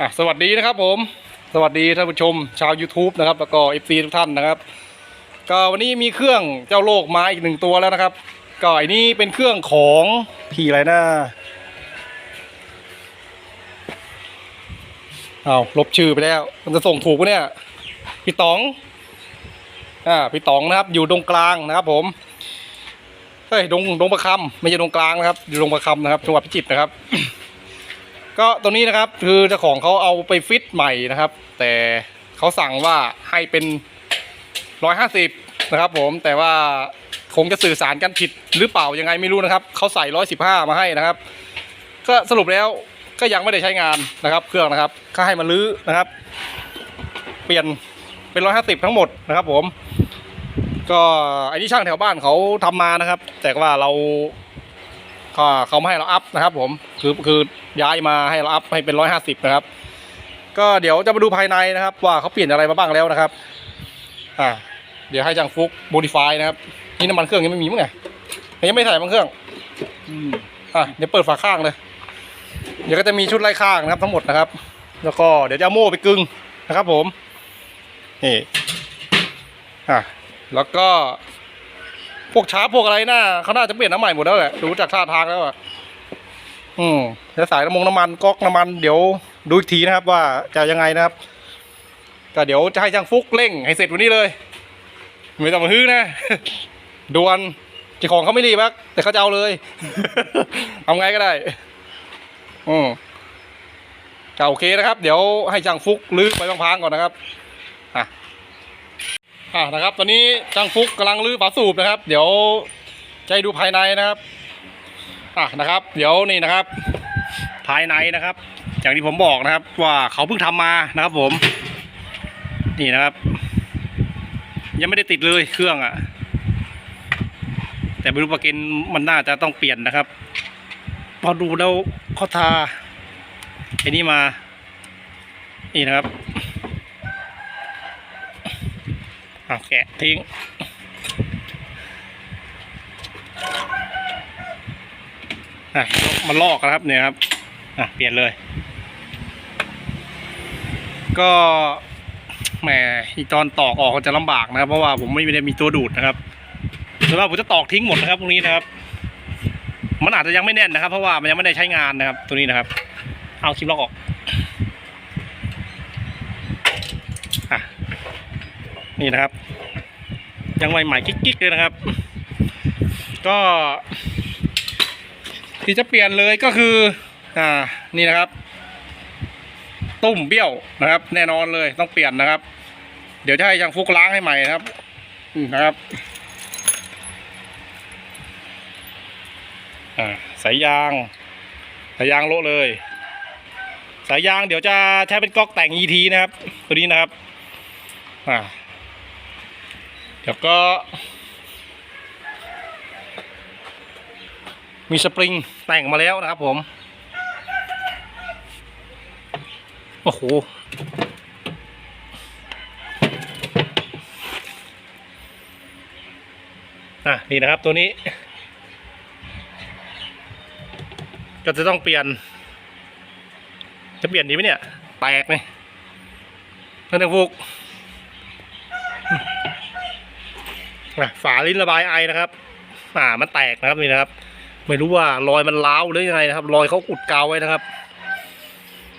อะสวัสดีนะครับผมสวัสดีท่านผู้ชมชาว YouTube นะครับแล้วก็ FC ทุกท่านนะครับก็วันนี้มีเครื่องเจ้าโลกมาอีกหนึ่งตัวแล้วนะครับก็อันนี้เป็นเครื่องของพี่อะไรนะเอาลบชื่อไปแล้ว มันจะส่งถูกปะเนี่ยพี่ต๋องอ่าพี่ต๋องนะครับ อยู่ตรงกลางนะครับ ผมเฮ้ยดงดงประคำไม่ใช่ดงกลางนะครับ อยู่ดงประคำนะครับจังหวัดพิจิตรนะครับ ก็ตัวนี้นะครับคือเจ้าของเขาเอาไปฟิตใหม่นะครับ แต่เขาสั่งว่าให้เป็นร้อยห้าสิบนะครับ ผมแต่ว่าคงจะสื่อสารกันผิดหรือเปล่ายังไงไม่รู้นะครับเขาใส่ร้อยสิบห้ามาให้นะครับ ก็สรุปแล้วก็ยังไม่ได้ใช้งานนะครับ เครื่องนะครับก็ให้มาลื้อนะครับ เปลี่ยนเป็นร้อยห้าสิบทั้งหมดนะครับ ผม ก็ไอ้นี่ช่างแถวบ้านเขาทำมานะครับ แต่ว่าเรา ก็เขาไม่ให้เราอัพนะครับ ผมคือคือย้ายมาให้เราอัพให้เป็นร้อยห้าสิบนะครับ ก็เดี๋ยวจะมาดูภายในนะครับ ว่าเขาเปลี่ยนอะไรมาบ้างแล้วนะครับอ่าเดี๋ยวให้จังฟุกโมดิฟายนะครับนี่น้ำมันเครื่องยังไม่มีมั้งไงยังไม่ใส่น้ำมันเครื่องอะเดี๋ยวเปิดฝาข้างเลย เดี๋ยวก็จะมีชุดไล่ข้างนะครับ ทั้งหมดนะครับ แล้วก็เดี๋ยวจะเอาโม่ไปกึ่งนะครับ ผมนี่อะแล้วก็ พวกช้าพวกอะไรน่าเขาน่าจะเปลี่ยนน้ำใหม่หมดแล้วแหละดูจากท่าทางแล้วอะอืมแล้วสายน้ำมงน้ำมันก๊อกน้ำมันเดี๋ยวดูอีกทีนะครับ ว่าจะยังไงนะครับก็เดี๋ยวจะให้ช่างฟุกเร่งให้เสร็จวันนี้เลย ไม่ต้องมาฮื้อนะดวนจ้าของเขาไม่รีบครับแต่เขาจะเอาเลยทำไงก็ได้อืมก็โอเคนะครับ เดี๋ยวให้ช่างฟุกลื้อไปบางพังก่อนนะครับอะ อ่านะครับ ตอนนี้ช่างฟุกกำลังลื้อฝาสูบนะครับ เดี๋ยวจะให้ดูภายในนะครับอะนะครับ เดี๋ยวนี่นะครับ ภายในนะครับ อย่างที่ผมบอกนะครับ ว่าเขาเพิ่งทำมานะครับ ผม นี่นะครับ ยังไม่ได้ติดเลยเครื่องอะ่ะ แต่ไม่รู้ประกันมันน่าจะต้องเปลี่ยนนะครับ พอดูแล้วเขาทาไอ้นี่มา นี่นะครับ เอะแกะทิ้ง อะมันลอกนะครับเนี่ยครับ อะ เปลี่ยนเลย ก็แหมอีตอนตอกออกก็จะลำบากนะครับ เพราะว่าผมไม่ได้มีตัวดูดนะครับหรือว่าผมจะตอกทิ้งหมดนะครับตรงนี้นะครับ มันอาจจะยังไม่แน่นนะครับ เพราะว่ามันยังไม่ได้ใช้งานนะครับ ตัวนี้นะครับ เอาคลิปล็อกออกอะ นี่นะครับ ยังใหม่ๆกิ๊กๆเลยนะครับ ก็ที่จะเปลี่ยนเลยก็คืออ่านี่นะครับ ตุ้มเบี้ยวนะครับ แน่นอนเลยต้องเปลี่ยนนะครับ เดี๋ยวจะให้ยังฟุกล้างให้ใหม่นะครับอืมนะครับอ่าสายยางสายยางโละเลย สายยางเดี๋ยวจะใช้เป็นก๊อกแต่ง ET นะครับ ตัวนี้นะครับอ่า เดี๋ยวก็ มีสปริงแต่งมาแล้วนะครับผม โอ้โห อะ นี่นะครับตัวนี้ ก็จะต้องเปลี่ยน จะเปลี่ยนดีไหมเนี่ย แตกไหมนั่นเองฟุก อะฝาลิ้นระบายไอนะครับอ่ามันแตกนะครับนี่นะครับ ไม่รู้ว่ารอยมันร้าวหรือยังไงนะครับ รอยเขาอุดกาวไว้นะครับ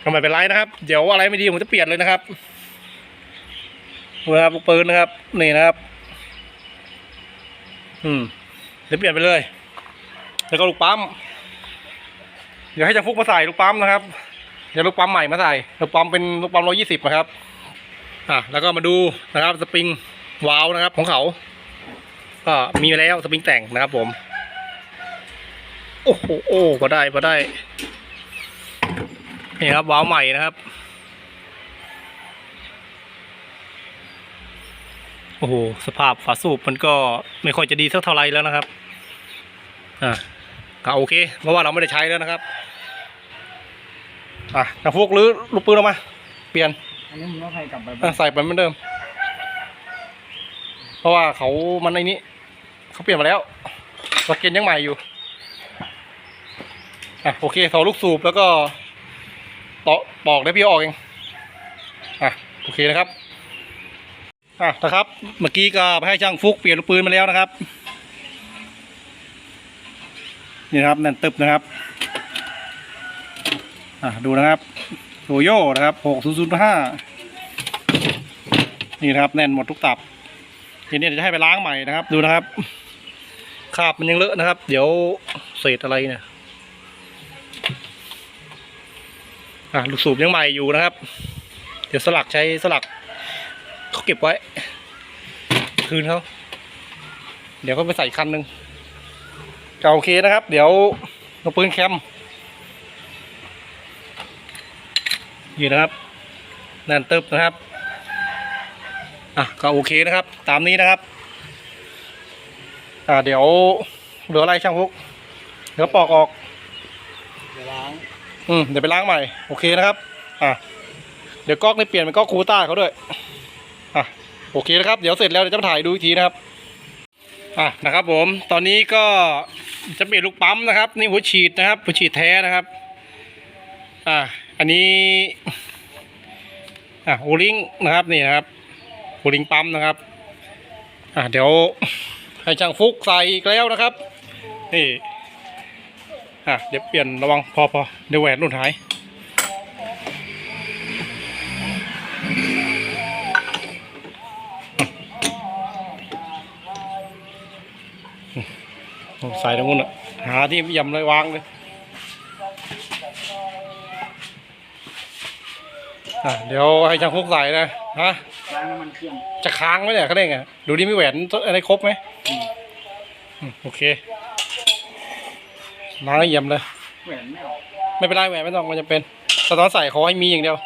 ก็ไม่เป็นไรนะครับ เดี๋ยวอะไรไม่ดีผมจะเปลี่ยนเลยนะครับนะครับลูกปืนนะครับ นี่นะครับ อืมเดี๋ยวเปลี่ยนไปเลย แล้วก็ลูกปั๊มเดี๋ยวให้จังฟุกมาใส่ลูกปั๊มนะครับ เดี๋ยวลูกปั๊มใหม่มาใส่ลูกปั๊มเป็นลูกปั๊มร้อยี่สิบนะครับอะแล้วก็มาดูนะครับ สปริงวาล์วนะครับ ของเขา ก็มีมาแล้วสปริงแต่งนะครับผม โอ้โหโอ้พอได้พอได้ นี่ครับวาล์วใหม่นะครับ โอ้โหสภาพฝาสูบมันก็ไม่ค่อยจะดีสักเท่าไหรแล้วนะครับ อ่าก็โอเค เพราะว่าเราไม่ได้ใช้แล้วนะครับ อะกระฟุกหรือลูกปืนออกมา เปลี่ยนอันนี้มันต้องใส่กลับไปอะใส่ไปเหมือนเดิม เพราะว่าเขามันในนี้ เขาเปลี่ยนมาแล้วสเกนยังใหม่อยู่อะโอเคเสาลูกสูบแล้วก็ตอกปอกได้พี่ออกเองอะโอเคนะครับอะนะครับ เมื่อกี้ก็ไปให้ช่างฟุกเปลี่ยนลูกปืนมาแล้วนะครับ นี่นะครับแน่นตึบนะครับอะดูนะครับโรโยนะครับหกศูนย์ศูนย์ห้านี่นะครับแน่นหมดทุกตับทีนี้เดี๋ยวจะให้ไปล้างใหม่นะครับ ดูนะครับ คราบมันยังเลอะนะครับ เดี๋ยวเศษอะไรเนี่ยอะลูกสูบยังใหม่อยู่นะครับ เดี๋ยวสลักใช้สลักเขาเก็บไว้ คืนเขาเดี๋ยวเขาไปใส่คันหนึ่งก็โอเคนะครับ เดี๋ยวเอาปืนแคมนี่นะครับแน่นตึบนะครับ อะก็โอเคนะครับ ตามนี้นะครับ อ่าเดี๋ยวเหลืออะไรช่างพุกเดี๋ยวปอกออก เดี๋ยวล้างอืมเดี๋ยวไปล้างใหม่โอเคนะครับ อะเดี๋ยวก๊อกนี่เปลี่ยนเป็นก๊อกคูต้าเขาด้วยอะโอเคนะครับเดี๋ยวเสร็จแล้วเดี๋ยวจะมาถ่ายดูอีกทีนะครับอะนะครับ ผมตอนนี้ก็จะเปลี่ยนลูกปั๊มนะครับ นี่หัวฉีดนะครับหัวฉีดแท้นะครับ อะอันนี้อะโอลิงนะครับนี่นะครับโอลิงปั๊มนะครับ อะเดี๋ยว ให้ช่างฟุกใส่อีกแล้วนะครับ นี่อะเดี๋ยวเปลี่ยนระวังพอพอเดี๋ยวแหวนหลุดหาย ใส่ตรงนู้นอะหาที่ยำเลยวางเลยอะเดี๋ยวให้ช่างพวกใส่นะฮะ ล้างน้ำมันเครื่องจะค้างไหมเนี่ยเขาได้ไงดูดิมีแหวนอะไรครบไหมอืมโอเคล้างให้เยี่ยมเลยแหวนไม่ออกไม่เป็นไรแหวนไม่ต้องมันจะเป็นแต่ตอนใส่ขอให้มีอย่างเดียว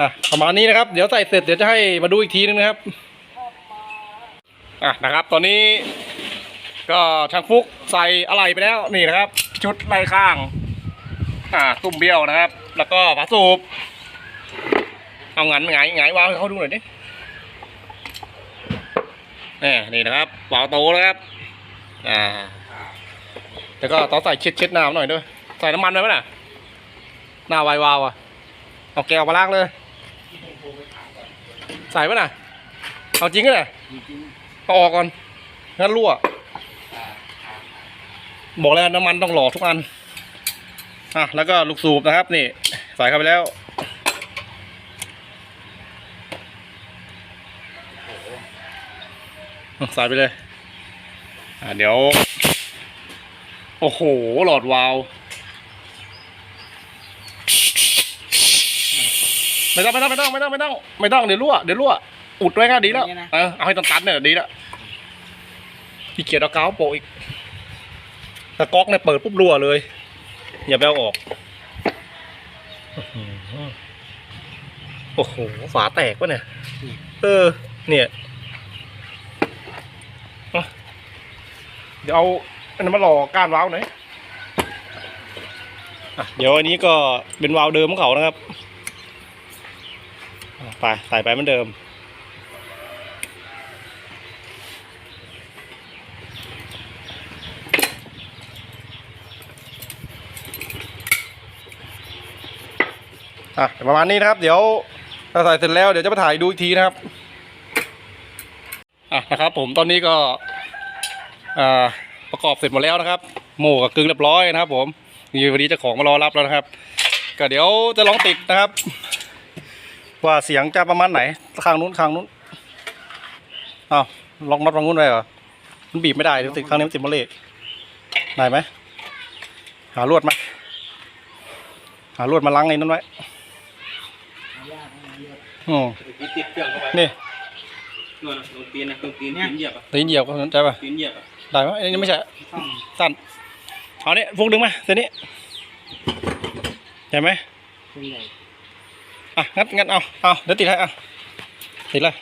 อะประมาณนี้นะครับเดี๋ยวใส่เสร็จเดี๋ยวจะให้มาดูอีกทีนึงนะครับอะนะครับ ตอนนี้ ก็ช่างฟุกใส่อะไรไปแล้วนี่นะครับ ชุดไล่ข้าง อ่าตุ้มเบี้ยวนะครับ แล้วก็ฝาสูบ เอางันหงายหงายวางให้เขาดูหน่อยดินี่นี่นะครับเป่าโตนะครับอ่าแล้วก็ต้องใส่เช็ดเช็ดน้ำหน่อยด้วยใส่น้ำมันไว้ไหมน่ะหน้าไววาวอะเอาแก้วมาล้างเลย ใส่ไว้น่ะเอาจริงก็น่ะจริงเอาออกก่อนงั้นรั่วบอกแล้วน้ำมันต้องหล่อทุกอันอะแล้วก็ลูกสูบนะครับ นี่ ใส่เข้าไปแล้ว ใส่ไปเลยอะเดี๋ยว โอ้โห หลอดวาว ไม่ต้องไม่ต้องไม่ต้องไม่ต้องไม่ต้องไม่ต้องเดี๋ยวรั่วเดี๋ยวรั่วอุดไว้ก็ดีแล้ว เออเอาให้ตันๆเนี่ยดีแล้วพี่เกียรเอากาวโปะอีกถ้าก๊อกเนี่ยเปิดปุ๊บรั่วเลย อย่าไปเอาออกโอ้โหฝาแตกวะเนี่ย เออ เนี่ยเอา เดี๋ยวเอาอันนั้นมาหล่อก้านวาวหน่อยอะเดี๋ยวอันนี้ก็เป็นวาวเดิมของเขานะครับอะไปใส่ไปเหมือนเดิม อะประมาณนี้นะครับ เดี๋ยวถ้าใส่เสร็จแล้วเดี๋ยวจะมาถ่ายดูอีกทีนะครับ อะนะครับผมตอนนี้ก็อ่า ประกอบเสร็จหมดแล้วนะครับ โม่กับกึ่งเรียบร้อยนะครับ ผมนี่วันนี้เจ้าของมารอรับแล้วนะครับ ก็เดี๋ยวจะลองติดนะครับ ว่าเสียงจะประมาณไหนข้างนู้นข้างนู้นอ้าวล็อกน็อตตรงนู้นไปเหรอมันบีบไม่ได้เดี๋ยวติดข้างนี้มันติดโมเลกได้ไหมหาลวดมาหาลวดมาล้างไอ้นั่นไว้ๆยากนะเยอะอืมติด ติดเครื่องเข้าไปนี่นวลลงตีนนะลงตีนตีนเหยียบอะตีนเหยียบก็สนใจป่ะตีนเหยียบอะได้ไหมอันนี้ไม่ใช่ต้องสั้นเอาเนี่ยพวกดึงมาเส้นนี้เห็นไหมเป็นใหญ่อะงั้นงั้นเอาเอาเดี๋ยวติดให้อะติดเลย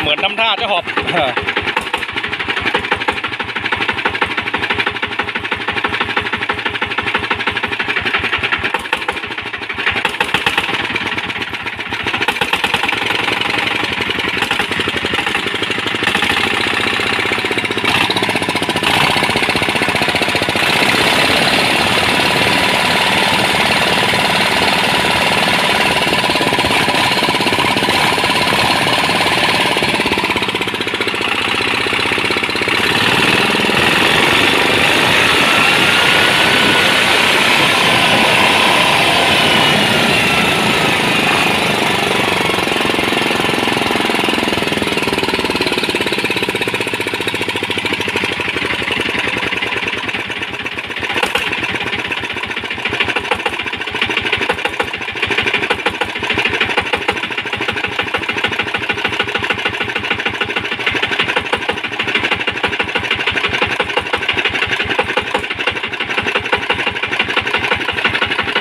เหมือนน้ำท่าจะหอบ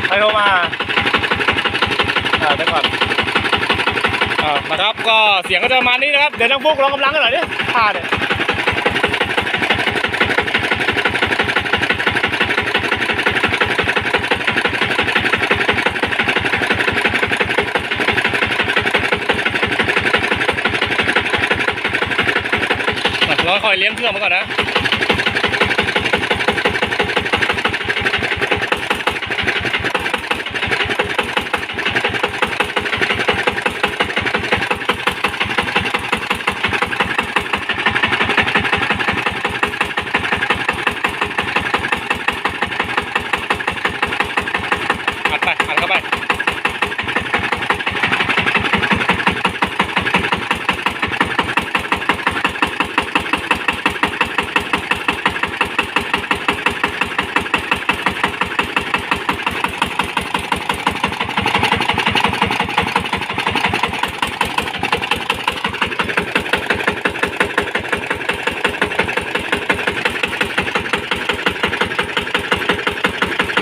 ใครโทรมาอ่าเดี๋ยวก่อนอ่านะครับก็เสียงก็จะประมาณนี้นะครับ เดี๋ยวน้องฟุกลองกำลังกันหน่อยดิท่าเนี่ยเราคอยเลี้ยงเครื่องมาก่อนนะ อัดไปอัดเข้าไป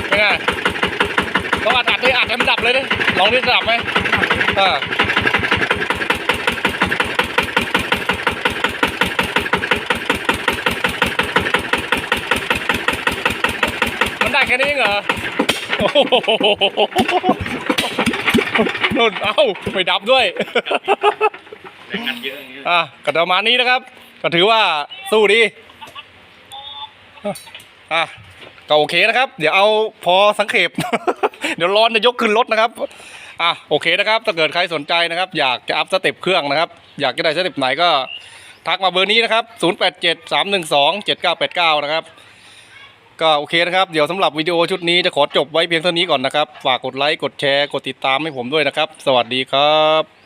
เป็นไง ต้องอัดอัดดิอัดให้มันดับเลยดิลองดิจะดับไหมเออมันได้แค่นี้เองเหรอโอ้โหนุ่นเอ้าไม่ดับด้วยแรงอัดเยอะอย่างเงี้ยอะก็ประมาณนี้นะครับ ก็ถือว่าสู้ดีอะก็โอเคนะครับ เดี๋ยวเอาพอสังเขป เดี๋ยวร้อนจะยกขึ้นรถนะครับอะโอเคนะครับถ้าเกิดใครสนใจนะครับ อยากจะอัพสเต็ปเครื่องนะครับ อยากจะได้สเต็ปไหนก็ทักมาเบอร์นี้นะครับ 087 312 7989 นะครับ ก็โอเคนะครับ เดี๋ยวสำหรับวิดีโอชุดนี้จะขอจบไว้เพียงเท่านี้ก่อนนะครับ ฝากกดไลค์ กดแชร์ กดติดตามให้ผมด้วยนะครับ สวัสดีครับ